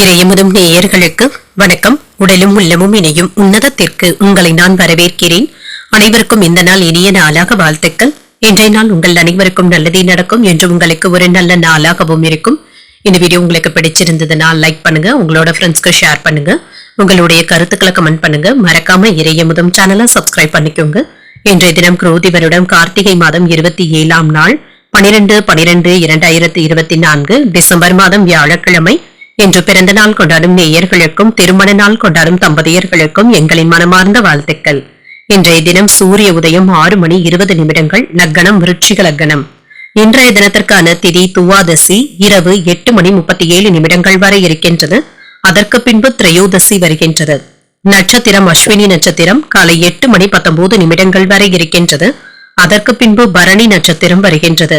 இறையமுதும் நேயர்களுக்கு வணக்கம். உடலும் உள்ளமும் இணையும் உன்னதத்திற்கு உங்களை நான் வரவேற்கிறேன். அனைவருக்கும் இந்த நாள் இனிய நாளாக வாழ்த்துக்கள். இன்றைய நாள் உங்கள் அனைவருக்கும் நல்லதே நடக்கும் என்று உங்களுக்கு ஒரு நல்ல நாளாகவும் இருக்கும். இந்த வீடியோ உங்களுக்கு பிடிச்சிருந்ததுன்னா லைக் பண்ணுங்க உங்களோட ஃப்ரெண்ட்ஸ்க்கு ஷேர் பண்ணுங்க. உங்களுடைய கருத்துக்களை கமெண்ட் பண்ணுங்க. மறக்காம இறையமுதும் சேனலை சப்ஸ்கிரைப் பண்ணிக்கோங்க. இன்றைய தினம் குரோதி வருடம் கார்த்திகை மாதம் இருபத்தி ஏழாம் நாள் பனிரெண்டு பனிரெண்டு இரண்டாயிரத்தி இருபத்தி நான்கு டிசம்பர் மாதம் வியாழக்கிழமை இன்று பிறந்த நாள் கொண்டாடும் நேயர்களுக்கும் திருமண நாள் கொண்டாடும் தம்பதியர்களுக்கும் எங்களின் மனமார்ந்த வாழ்த்துக்கள். இன்றைய தினம் சூரிய உதயம் ஆறு மணி இருபது நிமிடங்கள் லக்கணம் விருட்சிக லக்கணம். இன்றைய தினத்திற்கான திதி துவாதசி இரவு எட்டு மணி முப்பத்தி ஏழு நிமிடங்கள் வரை இருக்கின்றது. அதற்கு பின்பு திரையோதசி வருகின்றது. நட்சத்திரம் அஸ்வினி நட்சத்திரம் காலை எட்டு மணி பத்தொன்பது நிமிடங்கள் வரை இருக்கின்றது. அதற்கு பின்பு பரணி நட்சத்திரம் வருகின்றது.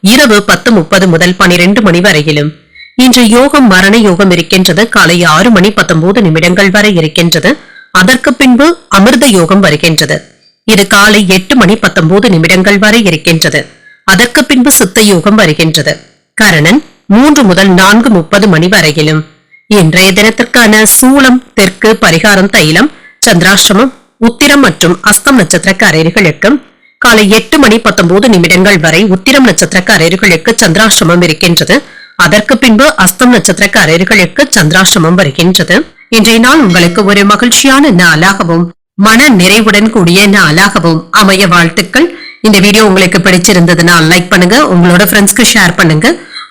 இரவு பத்து முப்பது முதல் பனிரெண்டு மணி வரையிலும். இன்று யோகம் மரண யோகம் இருக்கின்றது. காலை ஆறு மணி பத்தொன்பது நிமிடங்கள் வரை இருக்கின்றது. அதற்கு பின்பு அமிர்த யோகம் வருகின்றது. இது காலை எட்டு மணி பத்தொன்பது நிமிடங்கள் வரை இருக்கின்றது. அதற்கு பின்பு சித்த யோகம் வருகின்றது. கரணன் மூன்று முதல் நான்கு முப்பது மணி வரையிலும். இன்றைய தினத்திற்கான சூளம் தெற்கு பரிகாரம் தைலம் சந்திராஷ்டமம் உத்திரம் மற்றும் அஸ்தம் நட்சத்திரக்காரர்களுக்கும் காலை எட்டு மணி பத்தொன்பது நிமிடங்கள் வரை உத்திரம் நட்சத்திரக்காரர்களுக்கு சந்திராஷ்டமம் இருக்கின்றது. அதற்கு பின்பு அஸ்தம் நட்சத்திரக்காரர்களுக்கு சந்திராஷ்டமம் வருகின்றது. இன்றைய நாள் உங்களுக்கு ஒரு மகிழ்ச்சியான நாளாகவும் மன நிறைவுடன் கூடிய நாளாகவும் அமைய வாழ்த்துக்கள். இந்த வீடியோ உங்களுக்கு பிடிச்சிருந்ததுன்னா லைக் பண்ணுங்க உங்களோட ஃப்ரெண்ட்ஸ்க்கு ஷேர் பண்ணுங்க.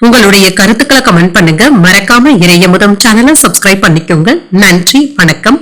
உங்களுடைய கருத்துக்களை கமெண்ட் பண்ணுங்க. மறக்காம இறையமுதம் சேனலை சப்ஸ்கிரைப் பண்ணிக்கோங்க. நன்றி வணக்கம்.